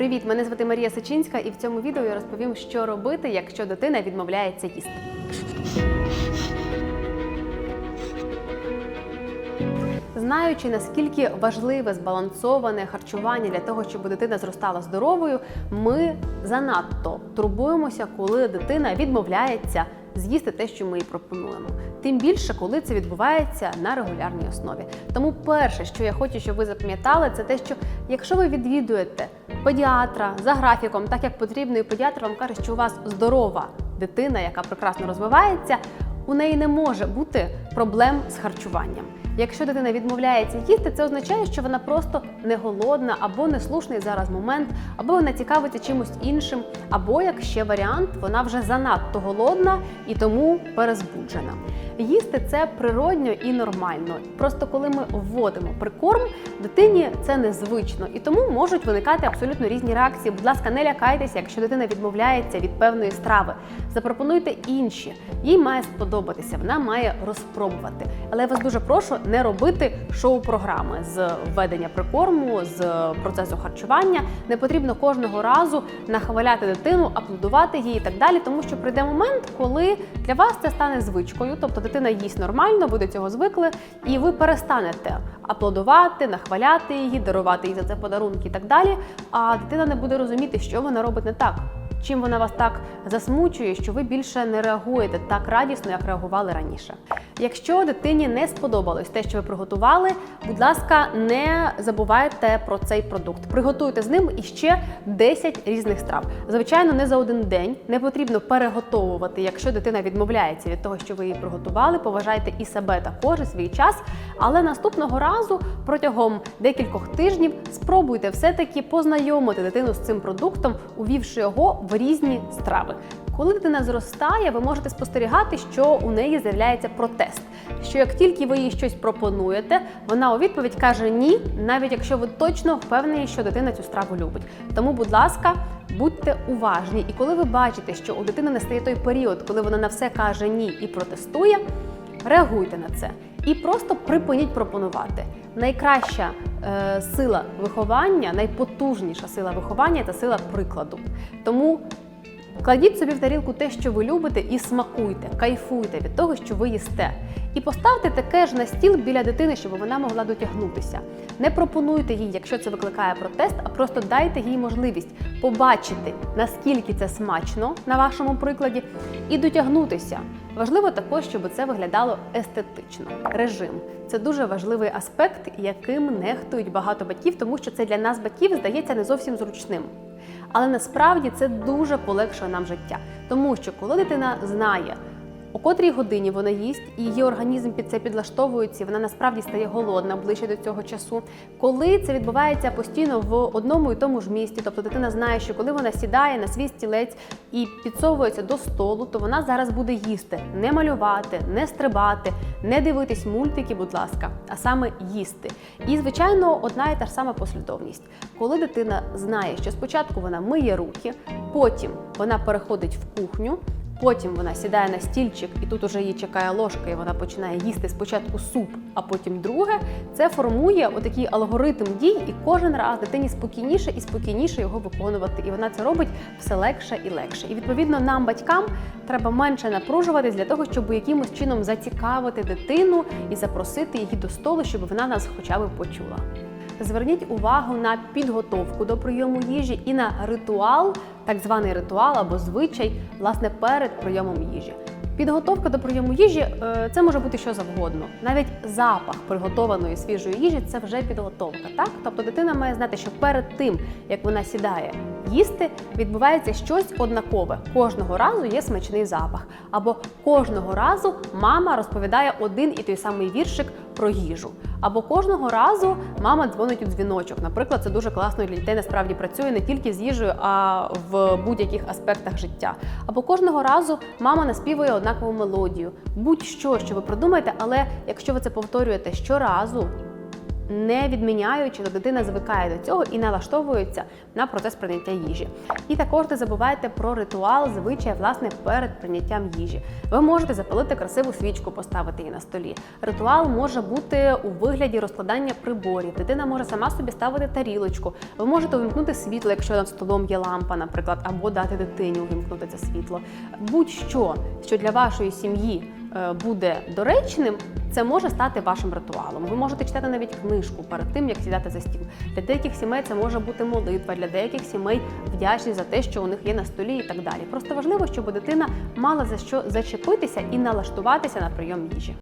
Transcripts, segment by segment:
Привіт, мене звати Марія Сичинська, і в цьому відео я розповім, що робити, якщо дитина відмовляється їсти. Знаючи, наскільки важливе збалансоване харчування для того, щоб дитина зростала здоровою, ми занадто турбуємося, коли дитина відмовляється з'їсти те, що ми їй пропонуємо. Тим більше, коли це відбувається на регулярній основі. Тому перше, що я хочу, щоб ви запам'ятали, це те, що якщо ви відвідуєте педіатра за графіком, так як потрібно, і педіатр вам каже, що у вас здорова дитина, яка прекрасно розвивається, у неї не може бути проблем з харчуванням. Якщо дитина відмовляється їсти, це означає, що вона просто не голодна або неслушний зараз момент, або вона цікавиться чимось іншим, або як ще варіант, вона вже занадто голодна і тому перезбуджена. Їсти це природньо і нормально. Просто коли ми вводимо прикорм, дитині це незвично і тому можуть виникати абсолютно різні реакції. Будь ласка, не лякайтеся, якщо дитина відмовляється від певної страви. Запропонуйте інші. Їй має сподобатися, вона має розпробувати. Але я вас дуже прошу не робити шоу-програми з введення прикорму, з процесу харчування. Не потрібно кожного разу нахваляти дитину, аплодувати їй і так далі, тому що прийде момент, коли для вас це стане звичкою, тобто дитина їсть нормально, ви до цього звикли, і ви перестанете аплодувати, нахваляти її, дарувати їй за це подарунки і так далі. А дитина не буде розуміти, що вона робить не так. Чим вона вас так засмучує, що ви більше не реагуєте так радісно, як реагували раніше. Якщо дитині не сподобалось те, що ви приготували, будь ласка, не забувайте про цей продукт. Приготуйте з ним іще 10 різних страв. Звичайно, не за один день не потрібно переготовувати, якщо дитина відмовляється від того, що ви її приготували. Поважайте і себе також, і свій час. Але наступного разу протягом декількох тижнів спробуйте все-таки познайомити дитину з цим продуктом, увівши його в різні страви. Коли дитина зростає, ви можете спостерігати, що у неї з'являється протест. Що як тільки ви їй щось пропонуєте, вона у відповідь каже ні, навіть якщо ви точно впевнені, що дитина цю страву любить. Тому, будь ласка, будьте уважні. І коли ви бачите, що у дитини настає той період, коли вона на все каже ні і протестує, реагуйте на це і просто припиніть пропонувати. Найкраща е, сила виховання, найпотужніша сила виховання це сила прикладу. Тому Кладіть собі в тарілку те, що ви любите, і смакуйте, кайфуйте від того, що ви їсте. І поставте таке ж на стіл біля дитини, щоб вона могла дотягнутися. Не пропонуйте їй, якщо це викликає протест, а просто дайте їй можливість побачити, наскільки це смачно на вашому прикладі, і дотягнутися. Важливо також, щоб це виглядало естетично. Режим це дуже важливий аспект, яким нехтують багато батьків, тому що це для нас, батьків, здається не зовсім зручним. Але насправді це дуже полегшує нам життя, тому що коли дитина знає, у котрій годині вона їсть, і її організм під це підлаштовується, вона насправді стає голодна ближче до цього часу. Коли це відбувається постійно в одному і тому ж місці, тобто дитина знає, що коли вона сідає на свій стілець і підсовується до столу, то вона зараз буде їсти, не малювати, не стрибати, не дивитись мультики, будь ласка, а саме їсти. І звичайно, одна і та ж сама послідовність. Коли дитина знає, що спочатку вона миє руки, потім вона переходить в кухню. Потім вона сідає на стільчик, і тут уже її чекає ложка, і вона починає їсти спочатку суп, а потім друге. Це формує отакий алгоритм дій, і кожен раз дитині спокійніше і спокійніше його виконувати. І вона це робить все легше і легше. І відповідно нам, батькам, треба менше напружуватись для того, щоб якимось чином зацікавити дитину і запросити її до столу, щоб вона нас хоча б почула. Зверніть увагу на підготовку до прийому їжі і на ритуал, так званий ритуал або звичай, власне, перед прийомом їжі. Підготовка до прийому їжі е, це може бути що завгодно. Навіть запах приготованої свіжої їжі це вже підготовка. Так, тобто дитина має знати, що перед тим як вона сідає їсти, відбувається щось однакове. Кожного разу є смачний запах, або кожного разу мама розповідає один і той самий віршик про їжу. Або кожного разу мама дзвонить у дзвіночок. Наприклад, це дуже класно для дітей насправді працює не тільки з їжею, а в будь-яких аспектах життя. Або кожного разу мама наспівує однакову мелодію. Будь-що, що ви придумаєте, але якщо ви це повторюєте щоразу, не відміняючи, то дитина звикає до цього і налаштовується на процес прийняття їжі. І також не забувайте про ритуал, звичай, власне, перед прийняттям їжі. Ви можете запалити красиву свічку, поставити її на столі. Ритуал може бути у вигляді розкладання приборів. Дитина може сама собі ставити тарілочку. Ви можете увімкнути світло, якщо над столом є лампа, наприклад, або дати дитині увімкнути це світло. Будь-що, що для вашої сім'ї е, буде доречним, це може стати вашим ритуалом. Ви можете читати навіть книжку перед тим, як сідати за стіл. Для деяких сімей це може бути молитва, для деяких сімей вдячність за те, що у них є на столі і так далі. Просто важливо, щоб дитина мала за що зачепитися і налаштуватися на прийом їжі.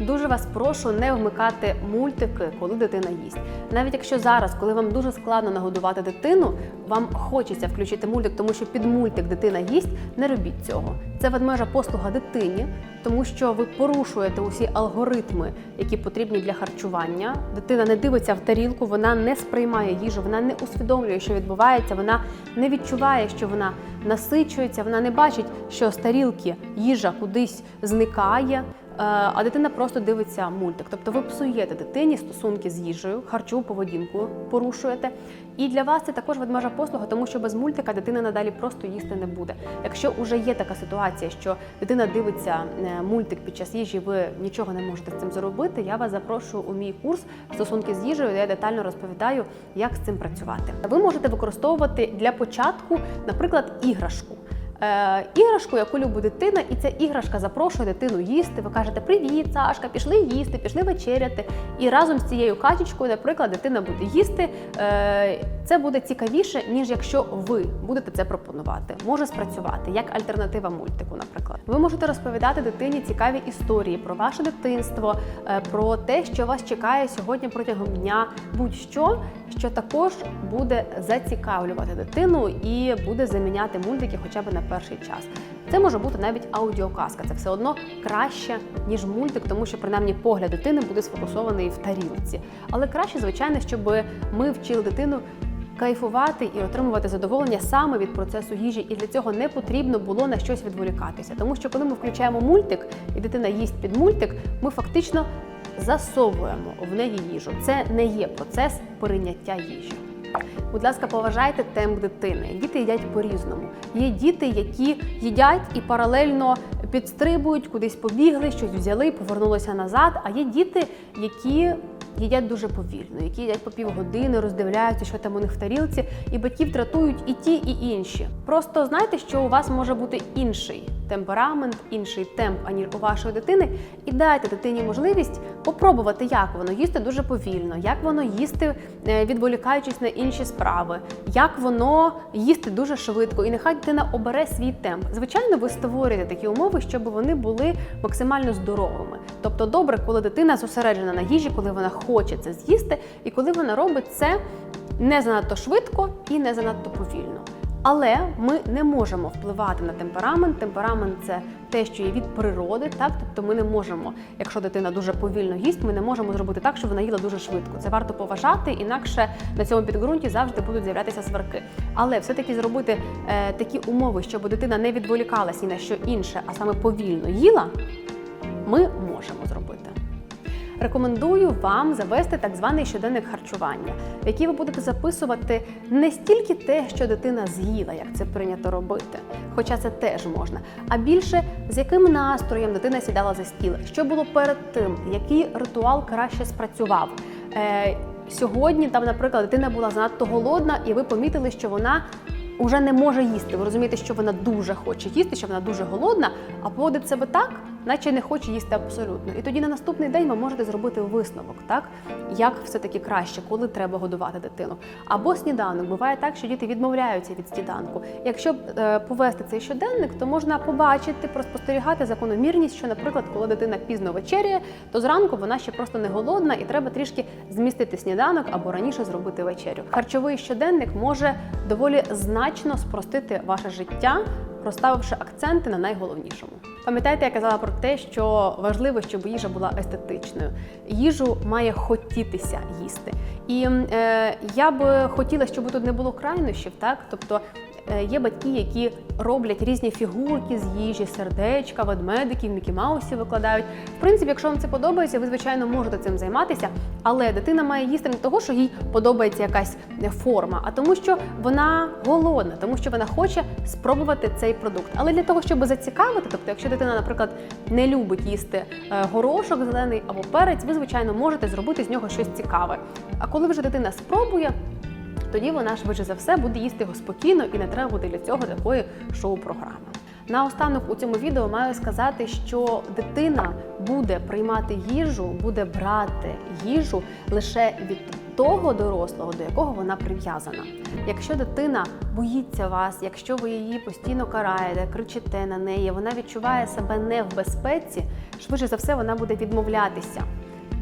Дуже вас прошу не вмикати мультики, коли дитина їсть. Навіть якщо зараз, коли вам дуже складно нагодувати дитину, вам хочеться включити мультик, тому що під мультик дитина їсть, не робіть цього. Це ведмежа послуга дитині, тому що ви порушуєте усі алгоритми, які потрібні для харчування. Дитина не дивиться в тарілку, вона не сприймає їжу, вона не усвідомлює, що відбувається, вона не відчуває, що вона насичується, вона не бачить, що з тарілки їжа кудись зникає. Е, а дитина просто дивиться мультик. Тобто ви псуєте дитині стосунки з їжею, харчову поведінку порушуєте. І для вас це також ведмежа послуга, тому що без мультика дитина надалі просто їсти не буде. Якщо вже є така ситуація, що дитина дивиться е, мультик під час їжі, ви нічого не можете з цим зробити. Я вас запрошую у мій курс стосунки з їжею, де я детально розповідаю, як з цим працювати. Ви можете використовувати для початку, наприклад, іграшку е, іграшку, яку любить дитина, і ця іграшка запрошує дитину їсти. Ви кажете, привіт, Сашка, пішли їсти, пішли вечеряти. І разом з цією качечкою, наприклад, дитина буде їсти. Е, це буде цікавіше, ніж якщо ви будете це пропонувати. Може спрацювати як альтернатива мультику, наприклад. Ви можете розповідати дитині цікаві історії про ваше дитинство, е, про те, що вас чекає сьогодні протягом дня, будь-що, що також буде зацікавлювати дитину і буде заміняти мультики хоча б на перший час. Це може бути навіть аудіоказка. Це все одно краще, ніж мультик, тому що принаймні погляд дитини буде сфокусований в тарілці. Але краще, звичайно, щоб ми вчили дитину. Кайфувати і отримувати задоволення саме від процесу їжі, і для цього не потрібно було на щось відволікатися. Тому що коли ми включаємо мультик і дитина їсть під мультик, ми фактично засовуємо в неї їжу. Це не є процес прийняття їжі. Будь ласка, поважайте темп дитини. Діти їдять по-різному. Є діти, які їдять і паралельно підстрибують, кудись побігли, щось взяли, повернулися назад. А є діти, які їдять дуже повільно, які їдять по півгодини, роздивляються, що там у них в тарілці, і батьків тратують і ті, і інші. Просто знайте, що у вас може бути інший темперамент, інший темп, аніж у вашої дитини, і дайте дитині можливість попробувати, як воно їсти дуже повільно, як воно їсти, е, відволікаючись на інші справи, як воно їсти дуже швидко, і нехай дитина обере свій темп. Звичайно, ви створюєте такі умови, щоб вони були максимально здоровими. Тобто, добре, коли дитина зосереджена на їжі, коли вона хоче це з'їсти, і коли вона робить це не занадто швидко і не занадто повільно. Але ми не можемо впливати на темперамент. Темперамент це те, що є від природи, так тобто ми не можемо, якщо дитина дуже повільно їсть, ми не можемо зробити так, щоб вона їла дуже швидко. Це варто поважати, інакше на цьому підґрунті завжди будуть з'являтися сварки. Але все-таки зробити е, такі умови, щоб дитина не відволікалась ні на що інше, а саме повільно їла, ми можемо зробити. Рекомендую вам завести так званий щоденник харчування, в який ви будете записувати не стільки те, що дитина з'їла, як це прийнято робити, хоча це теж можна, а більше з яким настроєм дитина сідала за стіл, що було перед тим, який ритуал краще спрацював. Е, Сьогодні там, наприклад, дитина була занадто голодна, і ви помітили, що вона вже не може їсти. Ви розумієте, що вона дуже хоче їсти, що вона дуже голодна, а поводить себе так, наче не хоче їсти абсолютно. І тоді на наступний день ви можете зробити висновок, так як все-таки краще, коли треба годувати дитину. Або сніданок. Буває так, що діти відмовляються від сніданку. Якщо е, повести цей щоденник, то можна побачити, проспостерігати закономірність, що, наприклад, коли дитина пізно вечеряє, то зранку вона ще просто не голодна і треба трішки змістити сніданок або раніше зробити вечерю. Харчовий щоденник може доволі значно спростити ваше життя, розставивши акценти на найголовнішому. Пам'ятаєте, я казала про те, що важливо, щоб їжа була естетичною. Їжу має хотітися їсти. І е, я б хотіла, щоб тут не було крайнощів, так тобто. Е, Є батьки, які роблять різні фігурки з їжі, сердечка, ведмедиків, Мікі Маусів викладають. В принципі, якщо вам це подобається, ви звичайно можете цим займатися, але дитина має їсти не того, що їй подобається якась форма, а тому, що вона голодна, тому що вона хоче спробувати цей продукт. Але для того, щоб зацікавити, тобто, якщо дитина, наприклад, не любить їсти е, горошок зелений або перець, ви звичайно можете зробити з нього щось цікаве. А коли вже дитина спробує, тоді вона швидше за все буде їсти його спокійно і не треба буде для цього такої шоу-програми. Наостанок у цьому відео маю сказати, що дитина буде приймати їжу, буде брати їжу лише від того дорослого, до якого вона прив'язана. Якщо дитина боїться вас, якщо ви її постійно караєте, кричите на неї, вона відчуває себе не в безпеці, швидше за все вона буде відмовлятися.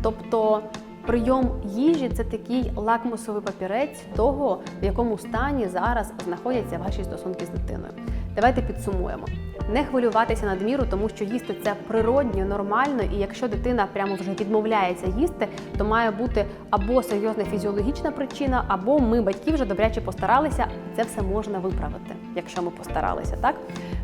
Тобто прийом їжі це такий лакмусовий папірець того, в якому стані зараз знаходяться ваші стосунки з дитиною. Давайте підсумуємо. Не хвилюватися надміру, тому що їсти це природньо, нормально, і якщо дитина прямо вже відмовляється їсти, то має бути або серйозна фізіологічна причина, або ми, батьки, вже добряче постаралися. Це все можна виправити, якщо ми постаралися. Так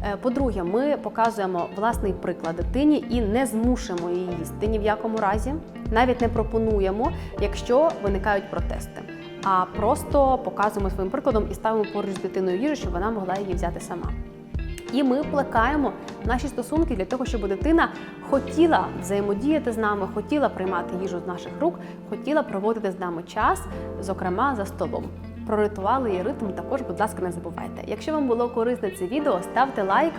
Е, по-друге, ми показуємо власний приклад дитині і не змушуємо її їсти ні в якому разі, навіть не пропонуємо, якщо виникають протести. А просто показуємо своїм прикладом і ставимо поруч з дитиною їжу, щоб вона могла її взяти сама. І ми плекаємо наші стосунки для того, щоб дитина хотіла взаємодіяти з нами, хотіла приймати їжу з наших рук, хотіла проводити з нами час, зокрема за столом. Про ритуали і ритм також, будь ласка, не забувайте. Якщо вам було корисне це відео, ставте лайк.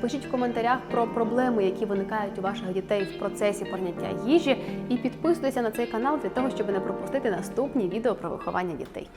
Пишіть в коментарях про проблеми, які виникають у ваших дітей в процесі прийняття їжі, і підписуйтеся на цей канал для того, щоб не пропустити наступні відео про виховання дітей.